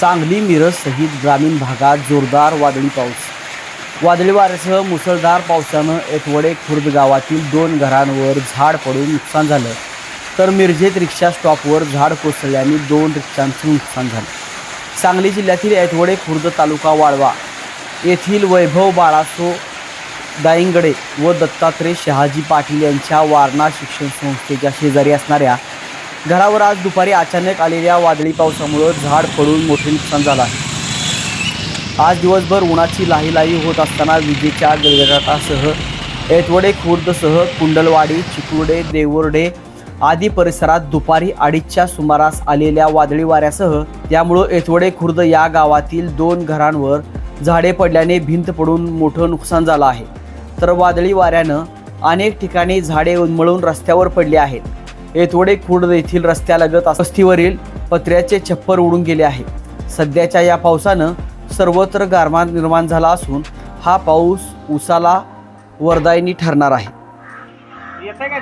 सांगली मिरज सहित ग्रामीण भागात जोरदार वादळी पाऊस. वादळी वाऱ्यासह मुसळधार पावसानं एतवडे खुर्द गावातील दोन घरांवर झाड पडून नुकसान झालं. तर मिरजेत रिक्षा स्टॉपवर झाड कोसळल्याने दोन रिक्षांचं नुकसान झालं. सांगली जिल्ह्यातील ऐतवडे खुर्द तालुका वाळवा येथील वैभव बाळासो दाईंगडे व दत्तात्रय शहाजी पाटील यांच्या वारणा शिक्षण संस्थेच्या शेजारी असणाऱ्या घरावर आज दुपारी अचानक आलेल्या वादळी पावसामुळं झाड पडून मोठे नुकसान झालं आहे. आज दिवसभर उन्हाची लाही लाही होत असताना विजेच्या गडगडाटासह येतवडे खुर्दसह कुंडलवाडी चिकुर्डे देवुर्डे आदी परिसरात दुपारी अडीचच्या सुमारास आलेल्या वादळी वाऱ्यासह त्यामुळं येतवडे खुर्द या गावातील दोन घरांवर झाडे पडल्याने भिंत पडून मोठं नुकसान झालं आहे. तर वादळी वाऱ्यानं अनेक ठिकाणी झाडे उन्मळून रस्त्यावर पडली आहेत. एतवडे खुर्द येथील रस्त्यालगत वस्तीवरील पत्र्याचे छप्पर उडून गेले आहे. सध्याच्या या पावसानं सर्वत्र गारमान निर्माण झाला असून हा पाऊस उसाला वरदायनी ठरणार आहे. येत आहे